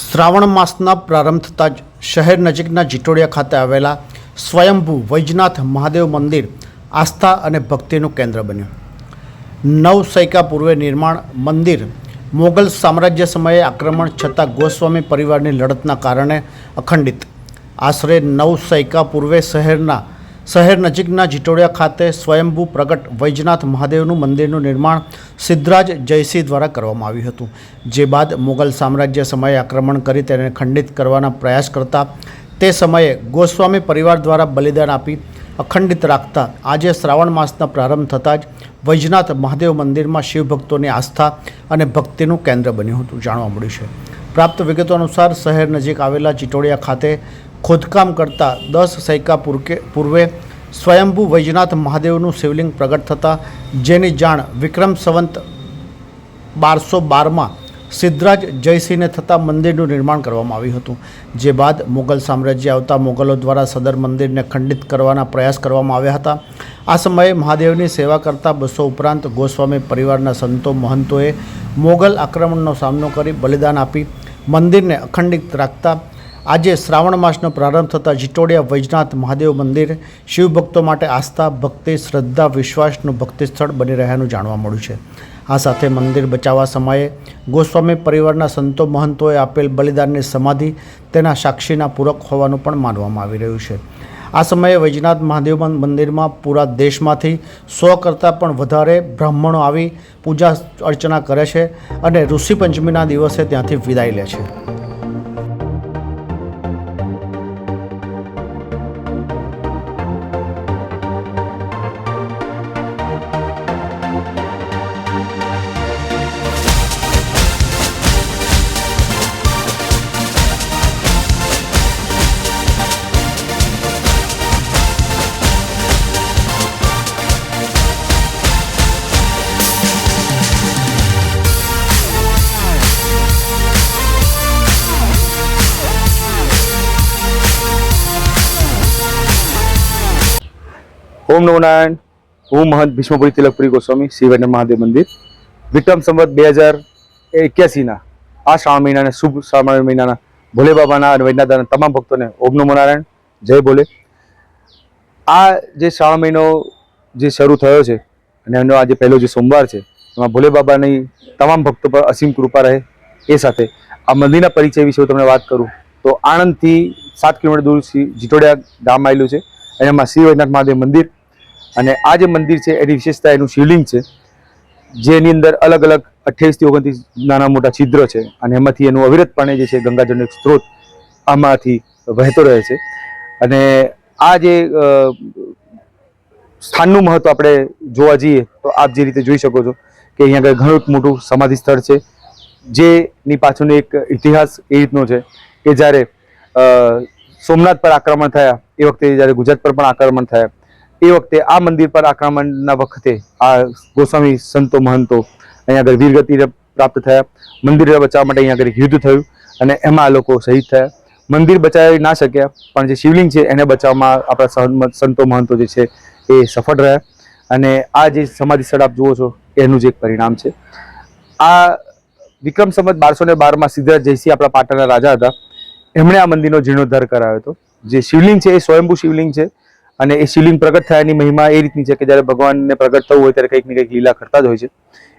શ્રાવણ માસના પ્રારંભ થતાં જ શહેર નજીકના જીટોડિયા ખાતે આવેલા સ્વયંભૂ વૈજનાથ મહાદેવ મંદિર આસ્થા અને ભક્તિનું કેન્દ્ર બન્યું. નવ સૈકા પૂર્વે નિર્માણ મંદિર મોગલ સામ્રાજ્ય સમયે આક્રમણ છતાં ગોસ્વામી પરિવારની લડતના કારણે અખંડિત. આશરે નવ સૈકા પૂર્વે શહેરના શહેર નજીકના જીટોડિયા ખાતે સ્વયંભૂ પ્રગટ વૈજનાથ મહાદેવનું મંદિરનું નિર્માણ સિદ્ધરાજ જયસિંહ દ્વારા કરવામાં આવ્યું હતું. જે બાદ મુગલ સામ્રાજ્ય સમયે આક્રમણ કરી તેને ખંડિત કરવાના પ્રયાસ કરતા તે સમયે ગોસ્વામી પરિવાર દ્વારા બલિદાન આપી અખંડિત રાખતા આજે શ્રાવણ માસના પ્રારંભ થતાં જ વૈજનાથ મહાદેવ મંદિરમાં શિવભક્તોની આસ્થા અને ભક્તિનું કેન્દ્ર બન્યું હતું, જાણવા મળ્યું છે. પ્રાપ્ત વિગતો અનુસાર શહેર નજીક આવેલા ચિટોડિયા ખાતે ખોદકામ કરતા દસ સૈકા પૂર્વે સ્વયંભૂ વૈજનાથ મહાદેવનું શિવલિંગ પ્રગટ થતાં, જેની જાણ વિક્રમ સંવંત બારસો બારમાં સિદ્ધરાજ જયસિંહને થતાં મંદિરનું નિર્માણ કરવામાં આવ્યું હતું. જે બાદ મુગલ સામ્રાજ્ય આવતા મુગલો દ્વારા સદર મંદિરને ખંડિત કરવાના પ્રયાસ કરવામાં આવ્યા હતા. આ સમયે મહાદેવની સેવા કરતા બસો ઉપરાંત ગોસ્વામી પરિવારના સંતો, મહંતોએ મોગલ આક્રમણનો સામનો કરી બલિદાન આપી, મંદિરને અખંડિત રાખતા આજે શ્રાવણ માસનો પ્રારંભ થતાં જીટોડિયા વૈજનાથ મહાદેવ મંદિર શિવભક્તો માટે આસ્થા, ભક્તિ, શ્રદ્ધા, વિશ્વાસનું ભક્તિ સ્થળ બની રહ્યાનું જાણવા મળ્યું છે. આ સાથે મંદિર બચાવવા સમયે ગોસ્વામી પરિવારના સંતો મહંતોએ આપેલ બલિદાનની સમાધિ તેના સાક્ષીના પૂરક હોવાનું પણ માનવામાં આવી રહ્યું છે. આ સમયે વૈજનાથ મહાદેવ મંદિરમાં પૂરા દેશમાંથી સો કરતાં પણ વધારે બ્રાહ્મણો આવી પૂજા અર્ચના કરે છે અને ઋષિ પંચમીના દિવસે ત્યાંથી વિદાય લે છે. ઓમ નમો નારાયણ. હું મહંત ભીષ્મપુરી તિલકપુરી ગોસ્વામી, શિવને મહાદેવ મંદિર. વિક્રમ સંવત બે હજાર એક્યાસીના આ શ્રાવણ મહિનાના, શુભ શ્રાવણ મહિનાના ભોલે બાબાના અને વૈજ્ઞાદાના તમામ ભક્તોને ઓમ નમો નારાયણ. જય ભોલે. આ જે શ્રાવણ મહિનો જે શરૂ થયો છે અને એનો આજે પહેલો જે સોમવાર છે, એમાં ભોલે બાબાની તમામ ભક્તો પર અસીમ કૃપા રહે એ સાથે. આ મંદિરના પરિચય વિશે હું તમને વાત કરું તો આણંદથી સાત કિલોમીટર દૂર જીટોડિયા ગામ આવેલું છે અને એમાં શ્રી વૈદ્યનાથ મહાદેવ મંદિર અને આ જે મંદિર છે, એની વિશેષતા એનું શિવલિંગ છે, જેની અંદર અલગ અલગ અઠ્યાવીસથી ઓગણત્રીસ નાના મોટા છિદ્ર છે અને એમાંથી એનું અવિરતપણે જે છે, ગંગાજળનો એક સ્ત્રોત આમાંથી વહેતો રહે છે. અને આ જે સ્થાનનું મહત્વ આપણે જોવા જઈએ, તો આપ જે રીતે જોઈ શકો છો કે અહીંયા આગળ ઘણું મોટું સમાધિ સ્થળ છે, જેની પાછળનો એક ઇતિહાસ એ રીતનો છે કે જ્યારે સોમનાથ પર આક્રમણ થયા, એ વખતે જ્યારે ગુજરાત પર પણ આક્રમણ થયા એ વખતે આ મંદિર પર આક્રમણના વખતે આ ગોસ્વામી સંતો, મહંતો અહીંયા આગળ વીરગતિ પ્રાપ્ત થયા. મંદિર બચાવવા માટે અહીંયા આગળ યુદ્ધ થયું અને એમાં આ લોકો શહીદ થયા. મંદિર બચાવી ના શક્યા, પણ જે શિવલિંગ છે એને બચાવવામાં આપણા સંતો, મહંતો જે છે એ સફળ રહ્યા. અને આ જે સમાધિ સ્થળ આપ જુઓ છો, એનું જ એક પરિણામ છે. આ વિક્રમ સંવત બારસો ને બારમાં સિદ્ધરાજ જયસિંહ આપણા પાટણના રાજા હતા. એમણે આ મંદિરનો જીર્ણોદ્ધાર કરાવ્યો હતો. જે શિવલિંગ છે એ સ્વયંભૂ શિવલિંગ છે. અને એ શિવલિંગ પ્રગટ થયાની મહિમા એ રીતની છે કે જ્યારે ભગવાનને પ્રગટ થવું હોય ત્યારે કંઈક ને કંઈક લીલા કરતા જ હોય છે.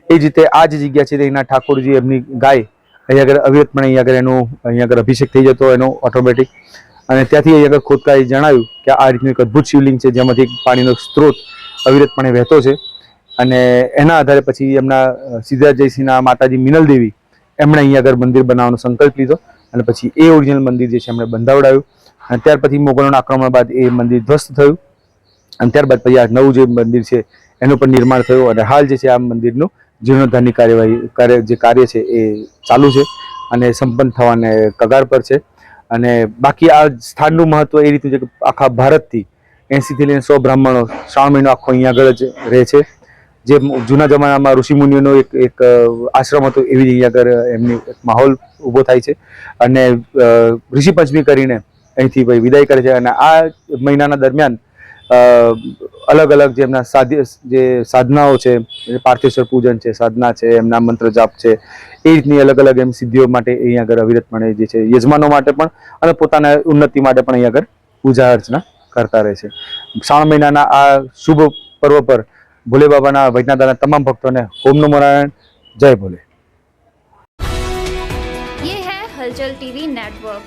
એ જ રીતે આ જ જગ્યા છે તેના ઠાકોરજી એમની ગાય અહીંયા આગળ અવિરતપણે અહીંયા આગળ એનો અહીંયા આગળ અભિષેક થઈ જતો એનો ઓટોમેટિક અને ત્યાંથી અહીંયા આગળ ખોદકાએ જણાવ્યું કે આ રીતનું એક અદ્ભુત શિવલિંગ છે જેમાંથી પાણીનો સ્ત્રોત અવિરતપણે વહેતો છે. અને એના આધારે પછી એમના અ, જયસિંહના માતાજી મિનલ દેવી એમણે અહીંયા આગળ મંદિર બનાવવાનો સંકલ્પ લીધો. અને પછી એ ઓરિજિનલ મંદિર જે છે એમણે બંધાવડાવ્યું. અને ત્યાર પછી મોગલોના આક્રમણ બાદ એ મંદિર ધ્વસ્ત થયું. અને ત્યારબાદ પછી આ નવું જે મંદિર છે, એનું પણ નિર્માણ થયું અને હાલ જે છે આ મંદિરનું જીર્ણોદ્ધારની કાર્યવાહી કાર્ય જે કાર્ય છે એ ચાલુ છે અને સંપન્ન થવાને કગાર પર છે. અને બાકી આ સ્થાનનું મહત્વ એ રીતનું છે કે આખા ભારતથી એંસીથી લઈને સો બ્રાહ્મણો શ્રાવણ મહિનો આખો અહીંયા આગળ જ રહે છે. જે જૂના જમાનામાં ઋષિમુનિઓનો એક એક આશ્રમ હતો એવી જ અહીંયા આગળ એમની માહોલ ઊભો થાય છે. અને ઋષિ પંચમી કરીને અહીંથી ભાઈ વિદાય કરે છે અને આ મહિનાના દરમિયાન અ, અલગ અલગ જે એમના સાધ્ય જે સાધનાઓ છે જે પાર્થેશ્વર પૂજન છે સાધના છે એમના મંત્ર જાપ છે એ રીતની અલગ અલગ એમ સિદ્ધિઓ માટે અહીંયા આગળ અવિરતપણે જે છે યજમાનો માટે પણ અને પોતાના ઉન્નતિ માટે પણ અહીંયા આગળ પૂજા અર્ચના કરતા રહે છે શ્રાવણ મહિનાના આ શુભ પર્વ પર ભોલે બાબાના વૈજનાથના તમામ ભક્તોને ઓમ નમો નારાયણ જય ભોલે ये है हलचल टीवी नेटवर्क